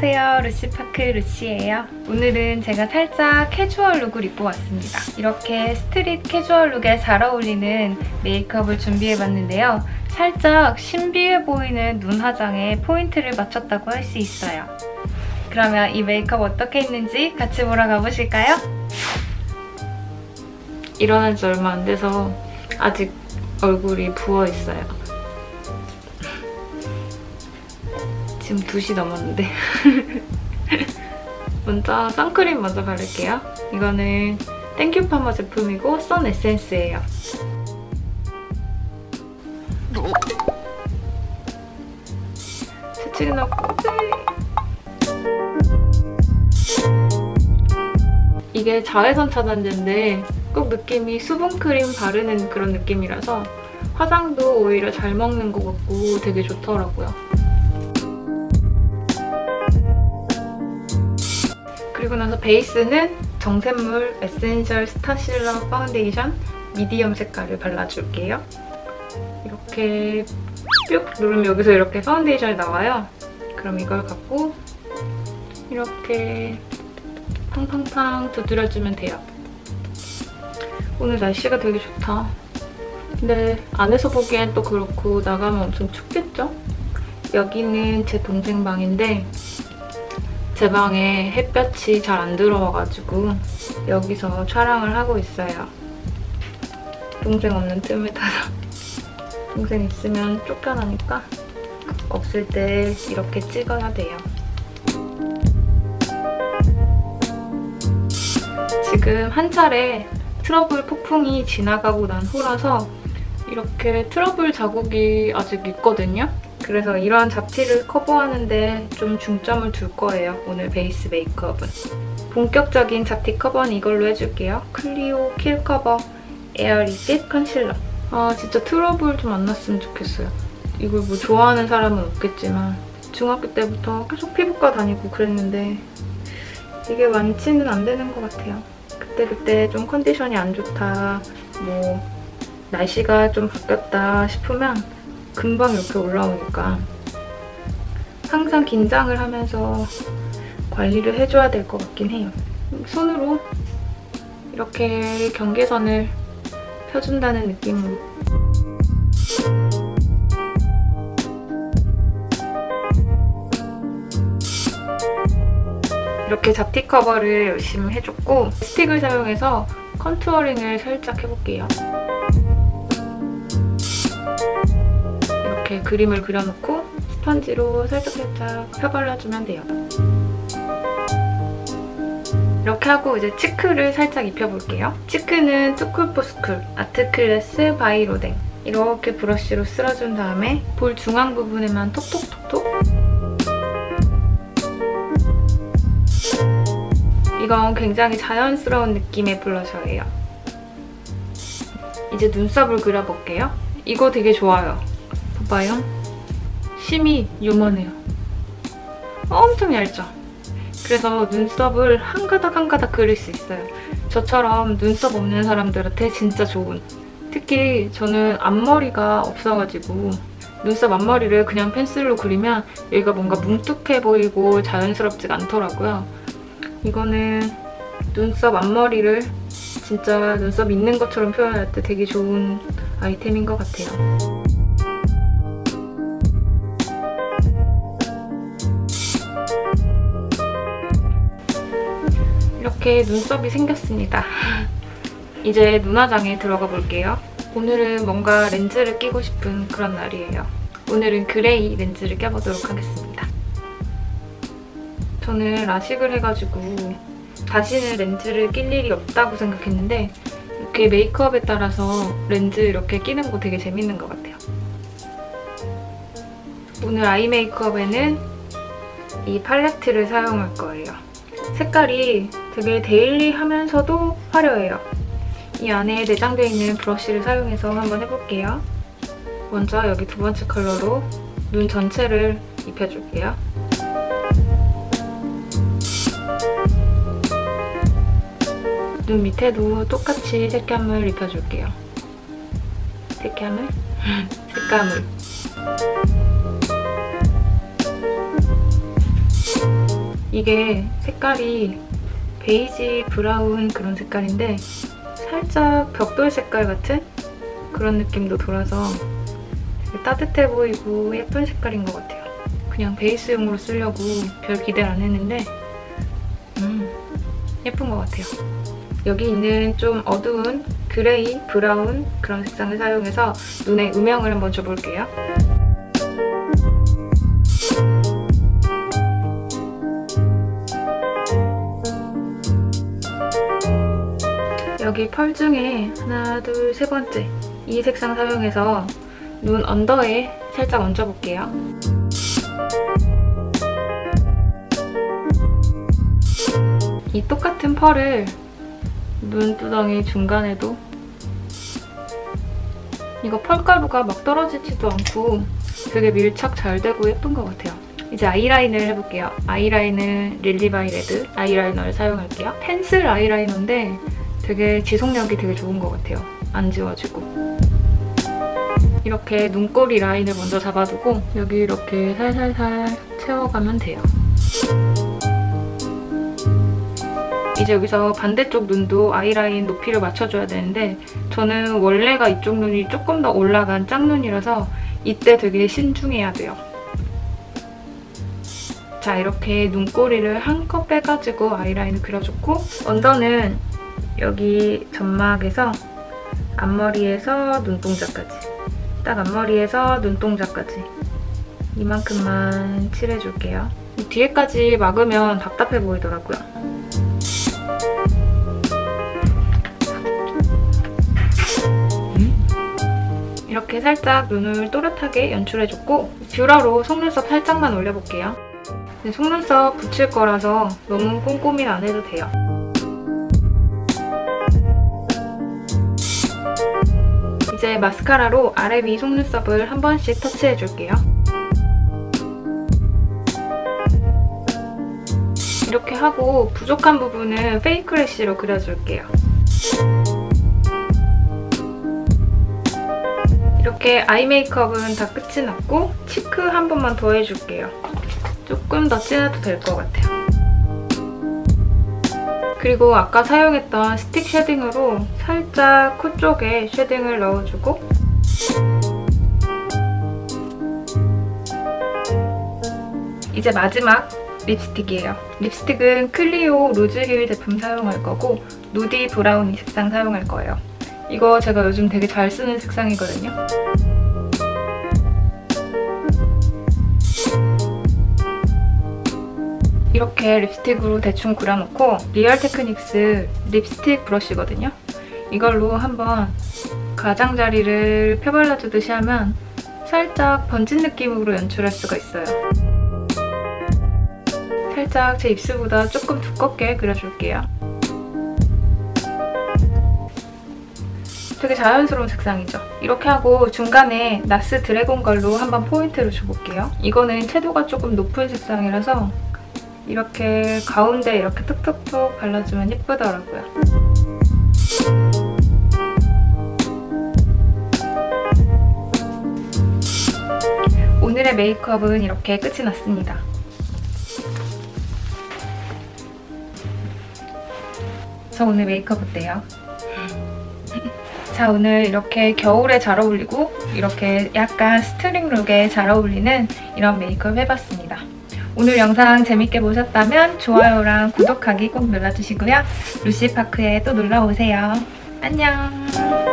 루시파크 루시예요. 오늘은 제가 살짝 캐주얼 룩을 입고 왔습니다. 이렇게 스트릿 캐주얼 룩에 잘 어울리는 메이크업을 준비해봤는데요. 살짝 신비해 보이는 눈 화장에 포인트를 맞췄다고 할 수 있어요. 그러면 이 메이크업 어떻게 했는지 같이 보러 가보실까요? 일어난 지 얼마 안 돼서 아직 얼굴이 부어있어요. 지금 2시 넘었는데 먼저 선크림 먼저 바를게요. 이거는 땡큐 파마 제품이고 선 에센스예요. 넣고 이게 자외선 차단제인데 꼭 느낌이 수분크림 바르는 그런 느낌이라서 화장도 오히려 잘 먹는 것 같고 되게 좋더라고요. 그리고 나서 베이스는 정샘물 에센셜 스타실러 파운데이션 미디엄 색깔을 발라줄게요. 이렇게 뿅 누르면 여기서 이렇게 파운데이션이 나와요. 그럼 이걸 갖고 이렇게 팡팡팡 두드려주면 돼요. 오늘 날씨가 되게 좋다. 근데 안에서 보기엔 또 그렇고 나가면 엄청 춥겠죠? 여기는 제 동생 방인데 제 방에 햇볕이 잘 안 들어와가지고 여기서 촬영을 하고 있어요. 동생 없는 틈을 타서 동생 있으면 쫓겨나니까 없을 때 이렇게 찍어야 돼요. 지금 한 차례 트러블 폭풍이 지나가고 난 후라서 이렇게 트러블 자국이 아직 있거든요. 그래서 이런 잡티를 커버하는데 좀 중점을 둘 거예요. 오늘 베이스 메이크업은. 본격적인 잡티 커버는 이걸로 해줄게요. 클리오 킬 커버 에어 리핏 컨실러. 아 진짜 트러블 좀 안 났으면 좋겠어요. 이걸 뭐 좋아하는 사람은 없겠지만 중학교 때부터 계속 피부과 다니고 그랬는데 이게 완치는 안 되는 것 같아요. 그때그때 좀 컨디션이 안 좋다, 뭐 날씨가 좀 바뀌었다 싶으면 금방 이렇게 올라오니까 항상 긴장을 하면서 관리를 해줘야 될 것 같긴 해요. 손으로 이렇게 경계선을 펴준다는 느낌으로 이렇게 잡티 커버를 열심히 해줬고 스틱을 사용해서 컨투어링을 살짝 해볼게요. 이렇게 그림을 그려놓고 스펀지로 살짝살짝 펴발라주면 돼요. 이렇게 하고 이제 치크를 살짝 입혀볼게요. 치크는 투쿨포스쿨 아트클래스 바이 로댕 이렇게 브러쉬로 쓸어준 다음에 볼 중앙 부분에만 톡톡톡톡 이건 굉장히 자연스러운 느낌의 블러셔예요. 이제 눈썹을 그려볼게요. 이거 되게 좋아요. 봐봐요. 심이 요만해요. 엄청 얇죠? 그래서 눈썹을 한 가닥 한 가닥 그릴 수 있어요. 저처럼 눈썹 없는 사람들한테 진짜 좋은. 특히 저는 앞머리가 없어가지고 눈썹 앞머리를 그냥 펜슬로 그리면 여기가 뭔가 뭉툭해 보이고 자연스럽지가 않더라고요. 이거는 눈썹 앞머리를 진짜 눈썹 있는 것처럼 표현할 때 되게 좋은 아이템인 것 같아요. 이렇게 눈썹이 생겼습니다. 이제 눈화장에 들어가 볼게요. 오늘은 뭔가 렌즈를 끼고 싶은 그런 날이에요. 오늘은 그레이 렌즈를 껴보도록 하겠습니다. 저는 라식을 해가지고 다시는 렌즈를 낄 일이 없다고 생각했는데 이렇게 메이크업에 따라서 렌즈 이렇게 끼는 거 되게 재밌는 것 같아요. 오늘 아이 메이크업에는 이 팔레트를 사용할 거예요. 색깔이 되게 데일리하면서도 화려해요. 이 안에 내장되어 있는 브러쉬를 사용해서 한번 해볼게요. 먼저 여기 두 번째 컬러로 눈 전체를 입혀줄게요. 눈 밑에도 똑같이 색감을 입혀줄게요. 색감을? 색감을. 이게 색깔이 베이지 브라운 그런 색깔인데 살짝 벽돌 색깔 같은 그런 느낌도 돌아서 따뜻해 보이고 예쁜 색깔인 것 같아요. 그냥 베이스용으로 쓰려고 별 기대를 안 했는데 음, 예쁜 것 같아요. 여기 있는 좀 어두운 그레이, 브라운 그런 색상을 사용해서 눈에 음영을 한번 줘볼게요. 여기 펄 중에 하나, 둘, 세 번째 이 색상 사용해서 눈 언더에 살짝 얹어볼게요. 이 똑같은 펄을 눈두덩이 중간에도 이거 펄가루가 막 떨어지지도 않고 되게 밀착 잘 되고 예쁜 것 같아요. 이제 아이라인을 해볼게요. 아이라인은 릴리바이 레드 아이라이너를 사용할게요. 펜슬 아이라이너인데 되게 지속력이 되게 좋은 것 같아요. 안 지워지고. 이렇게 눈꼬리 라인을 먼저 잡아두고 여기 이렇게 살살살 채워가면 돼요. 이제 여기서 반대쪽 눈도 아이라인 높이를 맞춰줘야 되는데 저는 원래가 이쪽 눈이 조금 더 올라간 짝눈이라서 이때 되게 신중해야 돼요. 자 이렇게 눈꼬리를 한껏 빼가지고 아이라인을 그려줬고 언더는 여기 점막에서 앞머리에서 눈동자까지 딱 앞머리에서 눈동자까지 이만큼만 칠해줄게요. 뒤에까지 막으면 답답해 보이더라고요. 이렇게 살짝 눈을 또렷하게 연출해줬고 뷰러로 속눈썹 살짝만 올려볼게요. 속눈썹 붙일 거라서 너무 꼼꼼히 안 해도 돼요. 이제 마스카라로 아래 위 속눈썹을 한 번씩 터치해줄게요. 이렇게 하고 부족한 부분은 페이크 래쉬로 그려줄게요. 이렇게 아이 메이크업은 다 끝이 났고 치크 한 번만 더 해줄게요. 조금 더 진해도 될 것 같아요. 그리고 아까 사용했던 스틱 쉐딩으로 살짝 코 쪽에 쉐딩을 넣어주고 이제 마지막 립스틱이에요. 립스틱은 클리오 루즈힐 제품 사용할 거고 누디 브라우니 색상 사용할 거예요. 이거 제가 요즘 되게 잘 쓰는 색상이거든요. 이렇게 립스틱으로 대충 그려놓고 리얼 테크닉스 립스틱 브러쉬거든요. 이걸로 한번 가장자리를 펴발라주듯이 하면 살짝 번진 느낌으로 연출할 수가 있어요. 살짝 제 입술보다 조금 두껍게 그려줄게요. 되게 자연스러운 색상이죠. 이렇게 하고 중간에 나스 드래곤 걸로 한번 포인트를 줘볼게요. 이거는 채도가 조금 높은 색상이라서 이렇게 가운데 이렇게 톡톡톡 발라주면 예쁘더라고요. 오늘의 메이크업은 이렇게 끝이 났습니다. 저 오늘 메이크업 어때요? 자 오늘 이렇게 겨울에 잘 어울리고 이렇게 약간 스트링 룩에 잘 어울리는 이런 메이크업 해봤습니다. 오늘 영상 재밌게 보셨다면 좋아요랑 구독하기 꼭 눌러주시고요. 루시파크에 또 놀러오세요. 안녕!